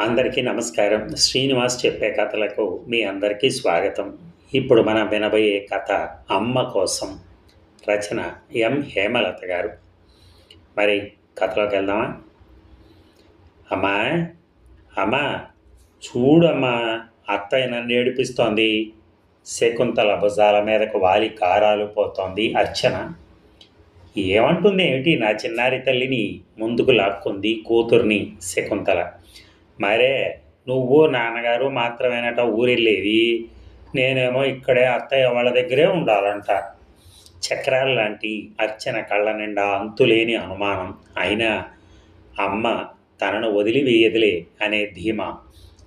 అందరికీ నమస్కారం. శ్రీనివాస్ చెప్పే కథలకు మీ అందరికీ స్వాగతం. ఇప్పుడు మనం వినబోయే కథ అమ్మ కోసం రచన ఎం. హేమలత గారు. మరి కథలోకి వెళ్దామా? అమ్మా అమ్మా చూడమ్మా అత్తయ్య నన్ను ఏడిపిస్తోంది. శకుంతల భుజాల మీదకు వాలి కారాలు పోతోంది అర్చన. ఏమంటుంది ఏమిటి నా చిన్నారి తల్లిని ముందుకు లాక్కుంది కూతుర్ని శకుంతల? మరే నువ్వు నాన్నగారు మాత్రమేనట ఊరెళ్ళేవి నేనేమో ఇక్కడే అత్తయ్య వాళ్ళ దగ్గరే ఉండాలంట. చక్రాల లాంటి అర్చన కళ్ళ నిండా అంతులేని అనుమానం. అయినా అమ్మ తనను వదిలివేయదులే అనే ధీమా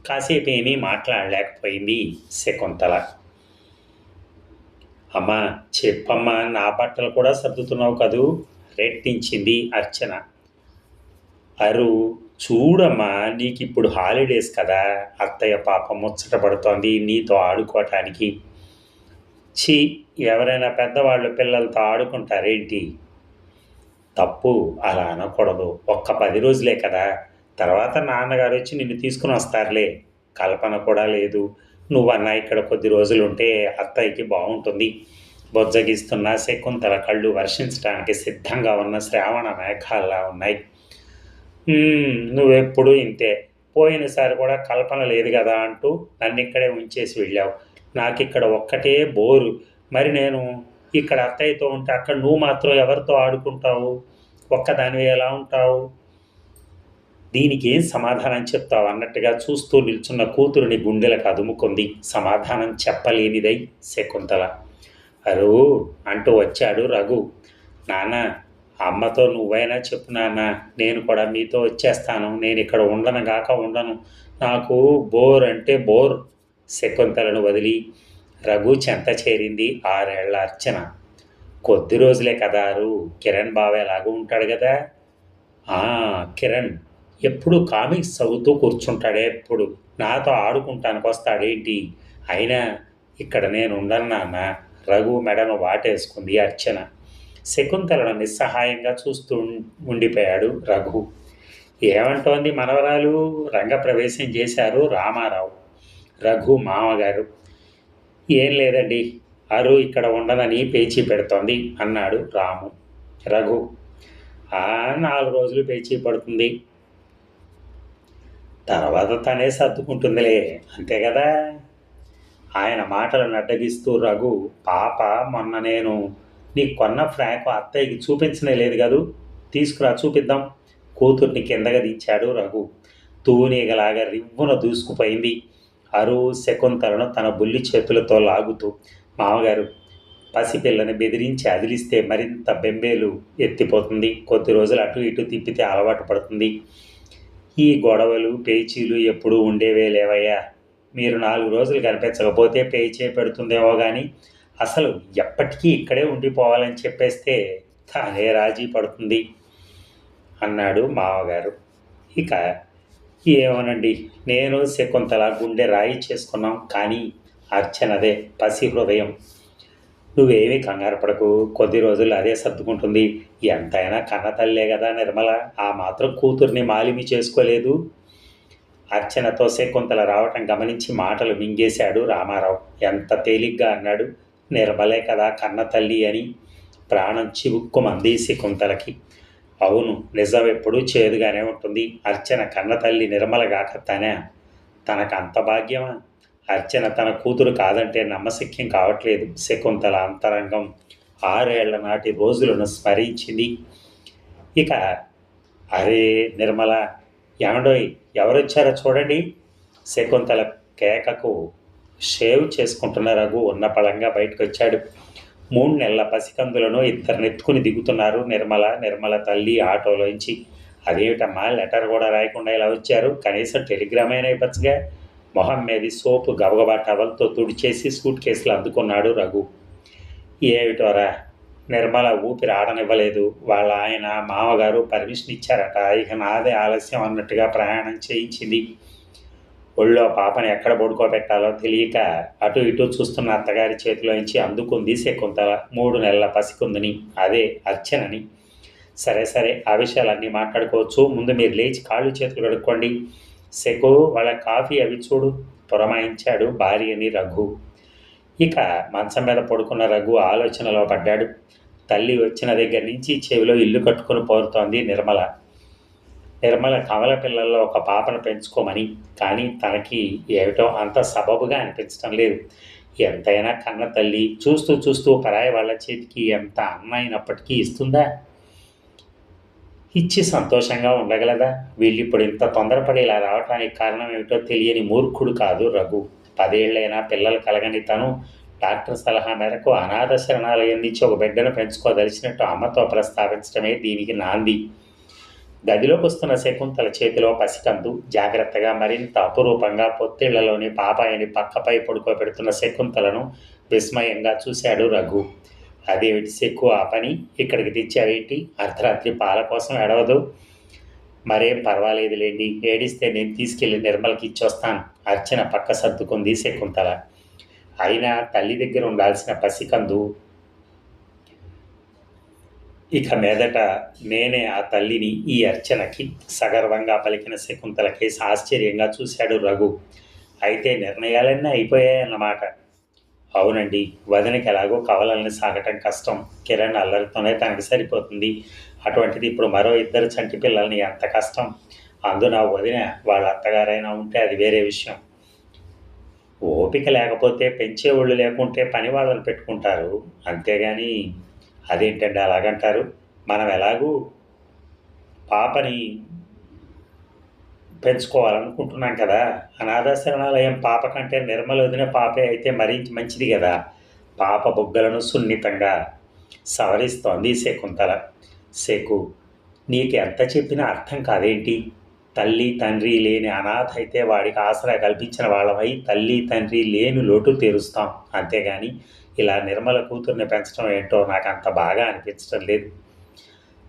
కాసేపు ఏమీ మాట్లాడలేకపోయింది శకుంతల. అమ్మా చెప్పమ్మా నా బట్టలు కూడా సర్దుతున్నావు కదూ? రెట్టించింది అర్చన. అరు చూడమ్మా నీకు ఇప్పుడు హాలిడేస్ కదా అత్తయ్య పాప ముచ్చట పడుతోంది నీతో ఆడుకోవటానికి ఛీ ఎవరైనా పెద్దవాళ్ళు పిల్లలతో ఆడుకుంటారేంటి? తప్పు అలా అనకూడదు ఒక్క పది రోజులే కదా తర్వాత నాన్నగారు వచ్చి నిన్ను తీసుకుని వస్తారులే కల్పన కూడా లేదు. నువ్వన్నా ఇక్కడ కొద్ది రోజులు ఉంటే అత్తయ్యకి బాగుంటుంది బొజ్జగిస్తున్న శకుంతల కళ్ళు వర్షించడానికి సిద్ధంగా ఉన్న శ్రావణ మేఘాల్లా ఉన్నాయి. నువ్వెప్పుడు ఇంతే. పోయినసారి కూడా కల్పన లేదు కదా అంటూ నన్ను ఇక్కడే ఉంచేసి వెళ్ళావు. నాకు ఇక్కడ ఒక్కటే బోరు. మరి నేను ఇక్కడ అత్తయ్యతో ఉంటే అక్కడ నువ్వు మాత్రం ఎవరితో ఆడుకుంటావు? ఒక్కదానివి ఎలా ఉంటావు? దీనికి ఏం సమాధానం చెప్తావు అన్నట్టుగా చూస్తూ నిల్చున్న కూతురుని గుండెలకు అదుముకుంది. సమాధానం చెప్పలేనిదై శకుంతల. అరు అంటూ వచ్చాడు రఘు. నాన్న అమ్మతో నువ్వైనా చెప్పు నాన్న నేను కూడా మీతో వచ్చేస్తాను. నేను ఇక్కడ ఉండను గాక ఉండను. నాకు బోర్ అంటే బోర్. శకుంతలను వదిలి రఘు చెంత చేరింది ఆరేళ్ళ అర్చన. కొద్ది రోజులే కదారు కిరణ్ బావ ఎలాగూ ఉంటాడు కదా? ఆ కిరణ్ ఎప్పుడు కామిక్స్ చదువుతూ కూర్చుంటాడే ఎప్పుడు? నాతో ఆడుకుంటానికి వస్తాడేంటి అయినా ఇక్కడ నేను ఉండను నాన్న. రఘు మెడను వాటేసుకుంది అర్చన. శకుంతలను నిస్సహాయంగా చూస్తూ ఉండిపోయాడు రఘు. ఏమంటోంది మనవరాలు? రంగప్రవేశం చేశారు రామారావు. రఘు మామగారు ఏం లేదండి అరు ఇక్కడ ఉండనని పేచీ పెడుతోంది అన్నాడు రాము. రఘు నాలుగు రోజులు పేచీ పడుతుంది. తర్వాత తనే సర్దుకుంటుందిలే అంతే కదా? ఆయన మాటలను అడ్డగిస్తూ రఘు పాప మొన్న నేను నీ కొన్న ఫ్రాక్ అత్తయ్యకి చూపించనే లేదు కదూ? తీసుకురా చూపిద్దాం. కూతుర్ని కిందగా దించాడు రఘు. తూనీగలాగా రివ్వున దూసుకుపోయింది. అరు శకుంతలను తన బుల్లి చేతులతో లాగుతూ మామగారు పసిపిల్లని బెదిరించి అదిలిస్తే మరింత బెంబేలు ఎత్తిపోతుంది. కొద్ది రోజులు అటు ఇటు తిప్పితే అలవాటు పడుతుంది. ఈ గొడవలు పేచీలు ఎప్పుడూ ఉండేవే లేవయ్యా. మీరు నాలుగు రోజులు కనిపించకపోతే పేచే పెడుతుందేమో కానీ అసలు ఎప్పటికీ ఇక్కడే ఉండిపోవాలని చెప్పేస్తే తానే రాజీ పడుతుంది అన్నాడు మామగారు. ఇక ఏమోనండి నేను శకుంతల గుండె రాయి చేసుకున్నాం కానీ అర్చనదే పసి హృదయం. నువ్వేమీ కంగారు పడకు కొద్ది రోజులు అదే సర్దుకుంటుంది. ఎంతైనా కన్న తల్లే కదా నిర్మల ఆ మాత్రం కూతుర్ని మాలిమి చేసుకోలేదు. అర్చనతో శకుంతల రావటం గమనించి మాటలు మింగేశాడు రామారావు. ఎంత తేలిగ్గా అన్నాడు. నిర్మలే కదా కన్న తల్లి అని ప్రాణం చివుక్కుమంది శకుంతలకి అవును నిజం ఎప్పుడూ చేదుగానే ఉంటుంది. అర్చన కన్న తల్లి నిర్మల తనే. తనకు అంత భాగ్యమా? అర్చన తన కూతురు కాదంటే నమ్మశక్యం కావట్లేదు. శకుంతల అంతరంగం ఆరేళ్ళ నాటి రోజులను స్మరించింది. ఇక అరే నిర్మల ఏమండోయ్ ఎవరొచ్చారో చూడండి. శకుంతల కేకకు షేవ్ చేసుకుంటున్న రఘు ఉన్న పళంగా బయటకు వచ్చాడు మూడు నెలల పసికందులను ఇద్దరు నెత్తుకుని దిగుతున్నారు నిర్మల నిర్మల తల్లి ఆటోలోంచి. అదేమిటమ్మా లెటర్ కూడా రాయకుండా ఇలా వచ్చారు? కనీసం టెలిగ్రామ్ అయినా ఇవ్వచ్చుగా? మొహం మీది సోపు గబగబా టవల్తో తుడిచేసి సూట్ కేసులు అందుకున్నాడు రఘు. ఏమిటోరా నిర్మల ఊపిరి ఆడనివ్వలేదు. వాళ్ళ ఆయన మామగారు పర్మిషన్ ఇచ్చారట. ఇక నాదే ఆలస్యం అన్నట్టుగా ప్రయాణం చేయించింది. ఒళ్ళో పాపని ఎక్కడ పడుకోబెట్టాలో తెలియక అటు ఇటు చూస్తున్న అత్తగారి చేతిలోంచి అందుకుంది శకుంతల మూడు నెలల పసికుందని అదే అర్చనని. సరే సరే ఆ విషయాలన్నీ మాట్లాడుకోవచ్చు. ముందు మీరు లేచి కాళ్ళు చేతులు కడుక్కోండి. శకు వాళ్ళ కాఫీ అవి చూడు పురమాయించాడు భార్యని రఘు. ఇక మంచం మీద పడుకున్న రఘు ఆలోచనలో పడ్డాడు. తల్లి వచ్చిన దగ్గర నుంచి చెవిలో ఇల్లు కట్టుకుని పోరుతోంది నిర్మల. నిర్మల కమల పిల్లల్లో ఒక పాపను పెంచుకోమని కానీ తనకి ఏమిటో అంత సబబుగా అనిపించడం లేదు. ఎంతైనా కన్న తల్లి చూస్తూ చూస్తూ పరాయి వాళ్ళ చేతికి ఎంత అన్నమైనప్పటికీ ఇస్తుందా? ఇచ్చి సంతోషంగా ఉండగలదా? వీళ్ళు ఇప్పుడు ఇంత తొందరపడి ఇలా రావడానికి కారణం ఏమిటో తెలియని మూర్ఖుడు కాదు రఘు. పదేళ్ళైనా పిల్లలు కలగని తను డాక్టర్ సలహా మేరకు అనాథ శరణాలయం నుంచి ఒక బిడ్డను పెంచుకోదలిచినట్టు అమ్మతో ప్రస్తావించడమే దీనికి నాంది. గదిలోకి వస్తున్న శకుంతల చేతిలో పసికందు జాగ్రత్తగా మరింత అపురూపంగా పొత్తిళ్ళలోని పాపాయిని పక్కపై పడుకోబెడుతున్న శకుంతలను విస్మయంగా చూశాడు రఘు. అదేమిటి సెక్కు ఆ పని? ఇక్కడికి తెచ్చావేంటి అర్ధరాత్రి పాల కోసం ఎడవదు మరేం పర్వాలేదులేండి ఏడిస్తే నేను తీసుకెళ్ళి నిర్మలకి ఇచ్చొస్తాను. అర్చన పక్క సర్దుకుంది శకుంతల. అయినా తల్లి దగ్గర ఉండాల్సిన పసికందు ఇక మీదట నేనే ఆ తల్లిని ఈ అర్చనకి సగర్వంగా పలికిన శకుంతల కేసు ఆశ్చర్యంగా చూశాడు రఘు. అయితే నిర్ణయాలన్నీ అయిపోయాయన్నమాట. అవునండి వదినకి ఎలాగో కవలల్ని సాగటం కష్టం. కిరణ్ అల్లరితోనే తనకి సరిపోతుంది. అటువంటిది ఇప్పుడు మరో ఇద్దరు చంటి పిల్లల్ని ఎంత కష్టం. అందున వదిన వాళ్ళ అత్తగారైనా ఉంటే అది వేరే విషయం. ఓపిక లేకపోతే పెంచే ఒళ్ళు లేకుంటే పని వాళ్ళని పెట్టుకుంటారు. అంతేగాని అదేంటండి అలాగంటారు? మనం ఎలాగూ పాపని పెంచుకోవాలనుకుంటున్నాం కదా. అనాథాశరణాలయం పాప కంటే నిర్మల వదిన పాపే అయితే మరీ మంచిది కదా. పాప బుగ్గలను సున్నితంగా సవరిస్తోంది శకుంతల. శకు నీకు ఎంత చెప్పినా అర్థం కాదేంటి? తల్లి తండ్రి లేని అనాథ అయితే వాడికి ఆసరా కల్పించిన వాళ్ళమై తల్లి తండ్రి లేని లోటు తీరుస్తాం. అంతేగాని ఇలా నిర్మల కూతుర్ని పెంచడం ఏంటో నాకు అంత బాగా అనిపించడం లేదు.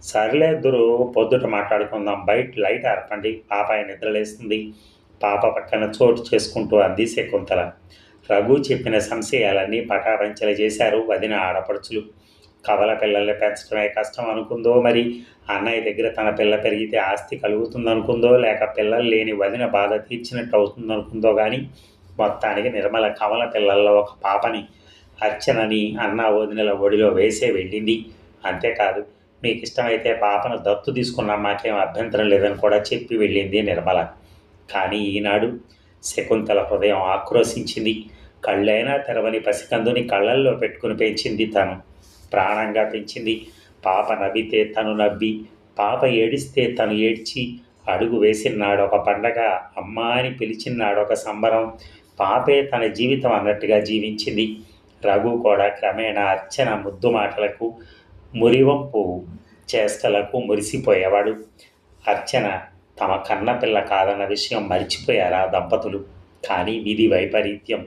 సర్లే ఇద్దరు పొద్దుట మాట్లాడుకుందాం బయట లైట్ ఆర్పండి పాప నిద్రలేస్తుంది పాప పక్కన చోటు చేసుకుంటూ అంది శకుంతల రఘు చెప్పిన సంశయాలన్నీ పటాపంచలు చేశారు వదిన ఆడపడుచులు. కవల పిల్లల్ని పెంచడమే కష్టం అనుకుందో మరి? అన్నయ్య దగ్గర తన పిల్ల పెరిగితే ఆస్తి కలుగుతుందనుకుందో లేక పిల్లలు లేని వదిన బాధ తీర్చినట్టు అవుతుందనుకుందో కానీ మొత్తానికి నిర్మల కవల పిల్లల్లో ఒక పాపని అర్చనని అన్న వదినల ఒడిలో వేసే వెళ్ళింది. అంతేకాదు మీకు ఇష్టమైతే పాపను దత్తు తీసుకున్నా మాకేం అభ్యంతరం లేదని కూడా చెప్పి వెళ్ళింది నిర్మల. కానీ ఈనాడు శకుంతల హృదయం ఆక్రోశించింది. కళ్ళైనా తెరవని పసికందుని కళ్ళల్లో పెట్టుకుని పెంచింది తను. ప్రాణంగా పెంచింది. పాప నవ్వితే తను నవ్వి పాప ఏడిస్తే తను ఏడ్చి అడుగు వేసినాడు ఒక పండగ అమ్మ అని పిలిచినాడు ఒక సంబరం పాపే తన జీవితం అన్నట్టుగా జీవించింది. రఘు కూడా క్రమేణా అర్చన ముద్దు మాటలకు మురివంపు చేష్టలకు మురిసిపోయేవాడు. అర్చన తమ కన్నపిల్ల కాదన్న విషయం మరిచిపోయారా దంపతులు? కానీ విధి వైపరీత్యం.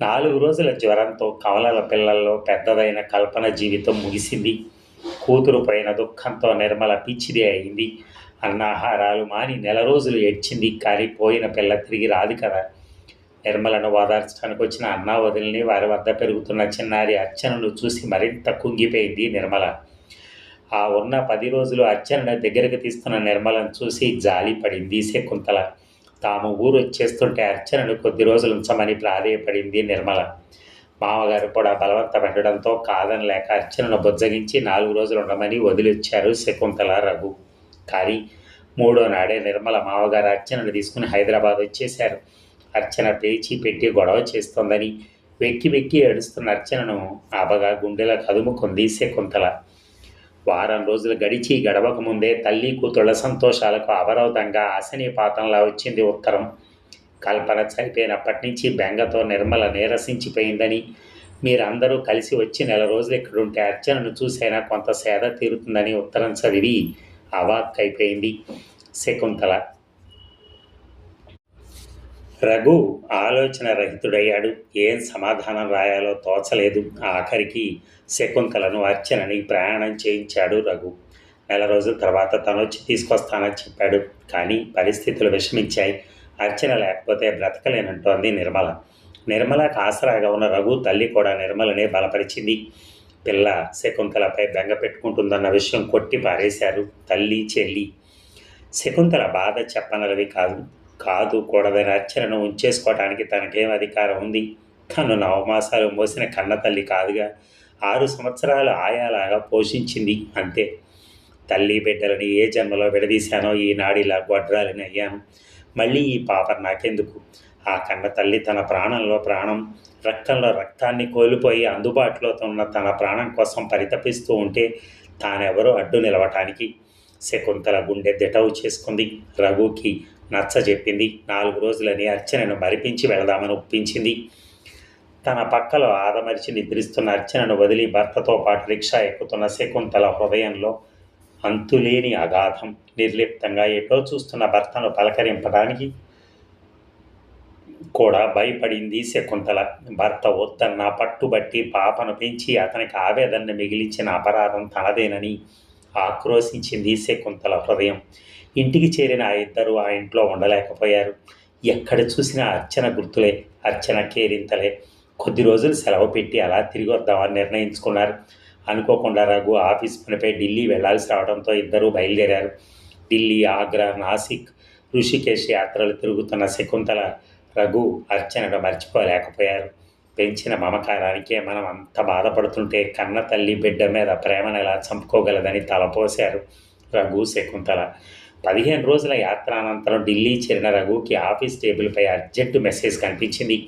నాలుగు రోజుల జ్వరంతో కవలల పిల్లల్లో పెద్దదైన కల్పన జీవితం ముగిసింది. కూతురు పైన దుఃఖంతో నిర్మల పిచ్చిది అయింది. అన్నాహారాలు మాని నెల రోజులు ఏడ్చింది. కానీ పోయిన పిల్ల తిరిగి రాదు కదా. నిర్మలను ఓదార్చడానికి వచ్చిన అన్నా వదిలిని వారి వద్ద పెరుగుతున్న చిన్నారి అర్చనను చూసి మరింత కుంగిపోయింది నిర్మల. ఆ ఉన్న పది రోజులు అర్చనను దగ్గరికి తీస్తున్న నిర్మలను చూసి జాలి పడింది శకుంతల. తాము ఊరు వచ్చేస్తుంటే అర్చనను కొద్ది రోజులు ఉంచమని ప్రాధేయపడింది నిర్మల. మామగారు కూడా బలవంత పెట్టడంతో కాదని లేక అర్చనను బుజ్జగించి నాలుగు రోజులు ఉండమని వదిలిచ్చారు శకుంతల రఘు. కానీ మూడో నాడే నిర్మల మామగారు అర్చనను తీసుకుని హైదరాబాద్ వచ్చేశారు. అర్చన పేచి పెట్టి గొడవ చేస్తోందని వెక్కి వెక్కి ఏడుస్తున్న అర్చనను ఆబగా గుండెల కదుముకుంది శకుంతల వారం రోజులు గడిచి గడవక ముందే తల్లి కూతుళ్ళ సంతోషాలకు అవరోధంగా పాతంలా వచ్చింది ఉత్తరం. కల్పన చనిపోయినప్పటి నుంచి బెంగతో నిర్మల నీరసించిపోయిందని మీరందరూ కలిసి వచ్చి నెల రోజులు ఇక్కడుంటే అర్చనను చూసైనా కొంత సేద తీరుతుందని ఉత్తరం చదివి అవాక్కైపోయింది. శకుంతల రఘు ఆలోచన రహితుడయ్యాడు. ఏం సమాధానం రాయాలో తోచలేదు. ఆఖరికి శకుంతలను అర్చనని ప్రయాణం చేయించాడు రఘు. నెల రోజుల తర్వాత తను వచ్చి తీసుకొస్తానని చెప్పాడు. కానీ పరిస్థితులు విషమించాయి. అర్చన లేకపోతే బ్రతకలేనంటోంది నిర్మల. నిర్మలకు ఆసరాగా ఉన్న రఘు తల్లి కూడా నిర్మలనే బలపరిచింది. పిల్ల శకుంతలపై బెంగ పెట్టుకుంటుందన్న విషయం కొట్టి పారేశారు తల్లి చెల్లి. శకుంతల బాధ చెప్పనలవి కాదు. కాదు కూడదని అర్చనను ఉంచేసుకోవటానికి తనకేం అధికారం ఉంది? తను నవమాసాలు మోసిన కన్నతల్లి కాదుగా. ఆరు సంవత్సరాలు ఆయాలాగా పోషించింది అంతే. తల్లి బిడ్డలని ఏ జన్మలో విడదీశానో ఈనాడు ఇలా గొడ్రాలని అయ్యాను. మళ్ళీ ఈ పాప నాకెందుకు? ఆ కన్న తల్లి తన ప్రాణంలో ప్రాణం. రక్తంలో రక్తాన్ని కోల్పోయి అందుబాటులో ఉన్న తన ప్రాణం కోసం పరితపిస్తూ ఉంటే తానెవరో అడ్డు నిలవటానికి శకుంతల గుండె దిటవు చేసుకుంది రఘుకి. నచ్చ చెప్పింది. నాలుగు రోజులని అర్చనను మరిపించి వెళదామని ఒప్పించింది. తన పక్కలో ఆదమరిచి నిద్రిస్తున్న అర్చనను వదిలి భర్తతో పాటు రిక్షా ఎక్కుతున్న శకుంతల హృదయంలో అంతులేని అగాధం. నిర్లిప్తంగా ఎటో చూస్తున్న భర్తను పలకరింపడానికి కూడా భయపడింది శకుంతల. భర్త వద్దన్న పట్టుబట్టి పాపను పెంచి అతనికి ఆవేదనను మిగిలించిన అపరాధం తనదేనని ఆక్రోశించింది శకుంతల హృదయం. ఇంటికి చేరిన ఆ ఇద్దరు ఆ ఇంట్లో ఉండలేకపోయారు. ఎక్కడ చూసినా అర్చన గుర్తులే అర్చన కేరింతలే. కొద్ది రోజులు సెలవు పెట్టి అలా తిరిగి వద్దామని నిర్ణయించుకున్నారు. అనుకోకుండా రఘు ఆఫీస్ పనిపై ఢిల్లీ వెళ్ళాల్సి రావడంతో ఇద్దరూ బయలుదేరారు. ఢిల్లీ ఆగ్రా నాసిక్ ఋషికేశ్ యాత్రలు తిరుగుతున్న శకుంతల రఘు అర్చనను మర్చిపోలేకపోయారు. పెంచిన మమకారానికే మనం అంత బాధపడుతుంటే కన్న తల్లి బిడ్డ మీద ప్రేమను ఎలా చంపుకోగలదని తలపోశారు రఘు శకుంతల. పదిహేను రోజుల యాత్ర అనంతరం ఢిల్లీ చేరిన రఘుకి ఆఫీస్ టేబుల్పై అర్జెంటు మెసేజ్ కనిపించింది.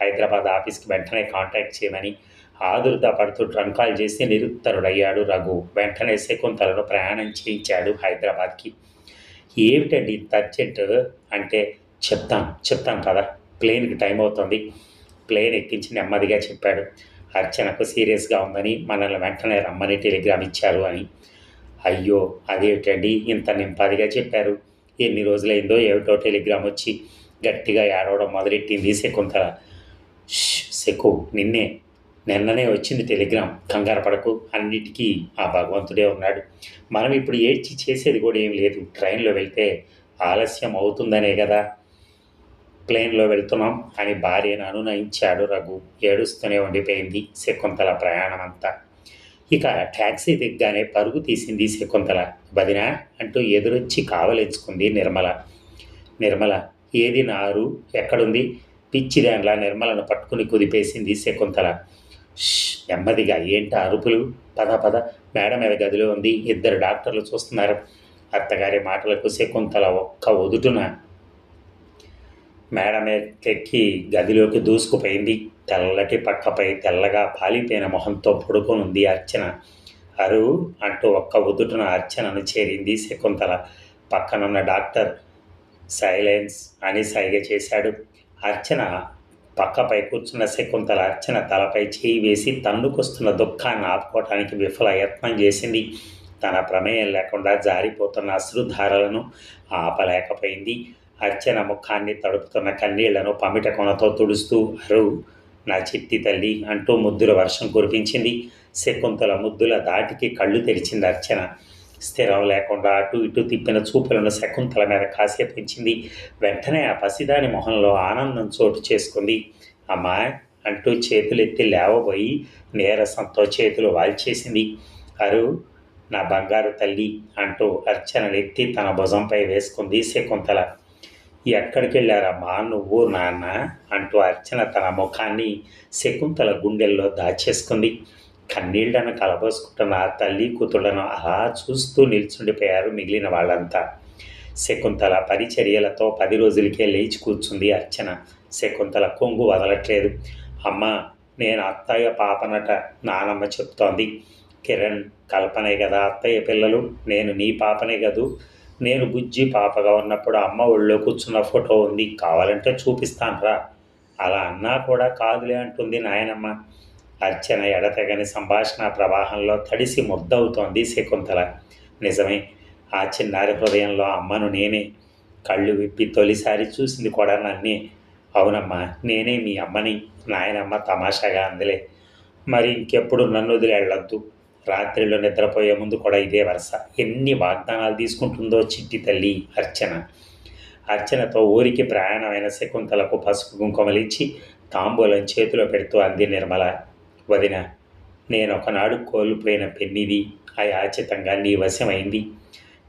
హైదరాబాద్ ఆఫీస్కి వెంటనే కాంటాక్ట్ చేయమని ఆదుర్ద పడుతూ ట్రంక్ కాల్ చేసి నిరుత్తరుడయ్యాడు రఘు. వెంటనే శకుంతలను ప్రయాణం చేయించాడు హైదరాబాద్కి. ఏమిటండి ఇంత అర్జెంట్? అంటే చెప్తాం చెప్తాం కదా ప్లేన్కి టైం అవుతుంది. ప్లేన్ ఎక్కించి నెమ్మదిగా చెప్పాడు. అర్చనకు సీరియస్గా ఉందని మనల్ని వెంటనే రమ్మని టెలిగ్రామ్ ఇచ్చారు అని. అయ్యో అదేటండి ఇంత నింపాదిగా చెప్పారు. ఎన్ని రోజులైందో ఏమిటో టెలిగ్రామ్ వచ్చి గట్టిగా ఏడవడం మొదలెట్టింది శకుంతల. శకు నిన్నే నిన్ననే వచ్చింది టెలిగ్రామ్. కంగారు పడకు అన్నిటికీ ఆ భగవంతుడే ఉన్నాడు. మనం ఇప్పుడు ఏడ్చి చేసేది కూడా ఏం లేదు. ట్రైన్లో వెళ్తే ఆలస్యం అవుతుందనే కదా. ప్లేన్లో వెళ్తున్నాం అని భార్యను అనునయించాడు రఘు. ఏడుస్తూనే ఉండిపోయింది శకుంతల ప్రయాణం అంతా ఇక ట్యాక్సీ దిగ్గానే పరుగు తీసింది శకుంతల. బదిన అంటూ ఎదురొచ్చి కావలించుకుంది నిర్మల. నిర్మల ఏది నారు? ఎక్కడుంది? పిచ్చిదాన్లా నిర్మలను పట్టుకుని కుదిపేసింది శకుంతల. నెమ్మదిగా ఏంటి అరుపులు? పద పద మేడం మీద గదిలో ఉంది ఇద్దరు డాక్టర్లు చూస్తున్నారు. అత్తగారి మాటలకు శకుంతల ఒక్క ఒదుటున మేడ ఎక్కి గదిలోకి దూసుకుపోయింది. తెల్లటి పక్కపై తెల్లగా పాలిపోయిన మొహంతో పడుకొనుంది అర్చన. అరు అంటూ ఒక్క ఉదుటున అర్చనను చేరింది శకుంతల. పక్కనున్న డాక్టర్ సైలెన్స్ అని సైగ చేశాడు. అర్చన పక్కపై కూర్చున్న శకుంతల అర్చన తలపై చేయి వేసి తన్నుకొస్తున్న దుఃఖాన్ని ఆపుకోవటానికి విఫల యత్నం చేసింది. తన ప్రమేయం లేకుండా జారిపోతున్న అశ్రుధారలను ఆపలేకపోయింది. అర్చన ముఖాన్ని తడుపుతున్న కన్నీళ్ళను పమిట కొనతో తుడుస్తూ అరు నా చిట్టి తల్లి అంటూ ముద్దుల వర్షం కురిపించింది. శకుంతల ముద్దుల దాటికి కళ్ళు తెరిచింది అర్చన. స్థిరం లేకుండా అటు ఇటు తిప్పిన చూపులను శకుంతల మీద కాసేపు ఉంచింది. వెంటనే ఆ పసిదాని మొహంలో ఆనందం చోటు చేసుకుంది. అమ్మా! అంటూ చేతులెత్తి లేవబోయి నీరసంతో చేతులు వాల్చేసింది. అరు నా బంగారు తల్లి అంటూ అర్చననెత్తి తన భుజంపై వేసుకుంది శకుంతల. ఎక్కడికి వెళ్ళారమ్మా నువ్వు నాన్న? అంటూ అర్చన తన ముఖాన్ని శకుంతల గుండెల్లో దాచేసుకుంది. కన్నీళ్ళను కలబోసుకుంటున్న తల్లి కూతుళ్ళను అలా చూస్తూ నిల్చుండిపోయారు మిగిలిన వాళ్ళంతా. శకుంతల పరిచర్యలతో పది రోజులకే లేచి కూర్చుంది అర్చన. శకుంతల కొంగు వదలట్లేదు. అమ్మ నేను అత్తయ్య పాపనట నానమ్మ చెప్తోంది. కిరణ్ కల్పనే కదా అత్తయ్య పిల్లలు నేను నీ పాపనే కదూ? నేను బుజ్జి పాపగా ఉన్నప్పుడు అమ్మ ఒళ్ళో కూర్చున్న ఫోటో ఉంది కావాలంటే చూపిస్తాను రా అలా అన్నా కూడా కాదులే అంటుంది నాయనమ్మ. అర్చన ఎడతెగని సంభాషణ ప్రవాహంలో తడిసి ముద్దవుతోంది శకుంతల. నిజమే ఆ చిన్నారి హృదయంలో అమ్మను నేనే. కళ్ళు విప్పి తొలిసారి చూసింది కూడా నన్నే. అవునమ్మా నేనే మీ అమ్మని. నాయనమ్మ తమాషాగా అందలే. మరి ఇంకెప్పుడు నన్ను వదిలి వెళ్ళొద్దు రాత్రిలో నిద్రపోయే ముందు కూడా ఇదే వరుస. ఎన్ని వాగ్దానాలు తీసుకుంటుందో చిట్టి తల్లి అర్చన. అర్చనతో ఊరికి ప్రయాణమైన శకుంతలకు పసుపు కుంకుమలిచ్చి తాంబూలం చేతిలో పెడుతూ అంది నిర్మల. వదిన నేను ఒకనాడు కోల్పోయిన పెన్నిది అయాచితంగా నీ వశమైంది.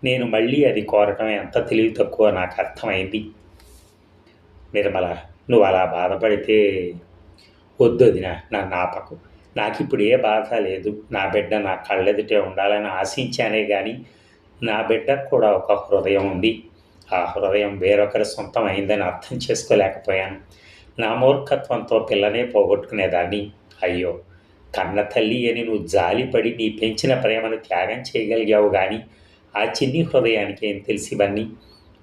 నేను మళ్ళీ అది కోరటం ఎంత తెలివి తక్కువ నాకు అర్థమైంది. నిర్మల నువ్వు అలా బాధపడితే వద్దు వదిన నా నాపకు నాకు ఇప్పుడు ఏ బాధ లేదు. నా బిడ్డ నా కళ్ళెదుటే ఉండాలని ఆశించానే కానీ నా బిడ్డకు కూడా ఒక హృదయం ఉంది. ఆ హృదయం వేరొకరి సొంతం అయిందని అర్థం చేసుకోలేకపోయాను. నా మూర్ఖత్వంతో పిల్లనే పోగొట్టుకునేదాన్ని. అయ్యో కన్న తల్లి అని నువ్వు జాలిపడి నీ పెంచిన ప్రేమను త్యాగం చేయగలిగావు కానీ ఆ చిన్ని హృదయానికి ఏం తెలిసి ఇవన్నీ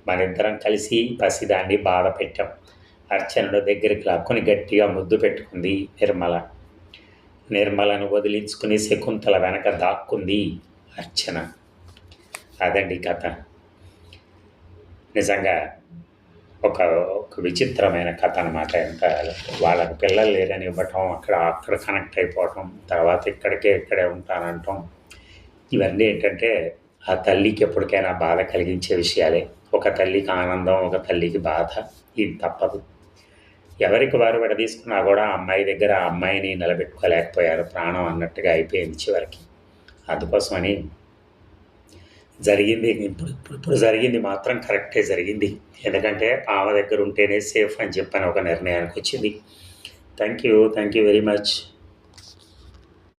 మనిద్దరం కలిసి పసిదాన్ని బాధ పెట్టాం అర్చనుడు దగ్గరికి లాక్కొని గట్టిగా ముద్దు పెట్టుకుంది నిర్మల. నిర్మలను వదిలించుకుని శకుంతల వెనక దాక్కుంది అర్చన. అదండి కథ. నిజంగా ఒక ఒక విచిత్రమైన కథ అనమాట ఎంత వాళ్ళకి పిల్లలు లేరని ఇవ్వటం అక్కడ అక్కడ కనెక్ట్ అయిపోవటం తర్వాత ఇక్కడికే ఇక్కడే ఉంటానంటాం ఇవన్నీ ఏంటంటే ఆ తల్లికి ఎప్పటికైనా బాధ కలిగించే విషయాలే. ఒక తల్లికి ఆనందం ఒక తల్లికి బాధ ఇది తప్పదు. ఎవరికి వారు విడదీసుకున్నా కూడా అమ్మాయి దగ్గర ఆ అమ్మాయిని నిలబెట్టుకోలేకపోయారు. ప్రాణం అన్నట్టుగా అయిపోయింది చివరికి. అందుకోసమని జరిగింది ఇప్పుడు ఇప్పుడు ఇప్పుడు జరిగింది మాత్రం కరెక్టే జరిగింది. ఎందుకంటే ఆమె దగ్గర ఉంటేనే సేఫ్ అని చెప్పని ఒక నిర్ణయానికి వచ్చింది. Thank you thank you very much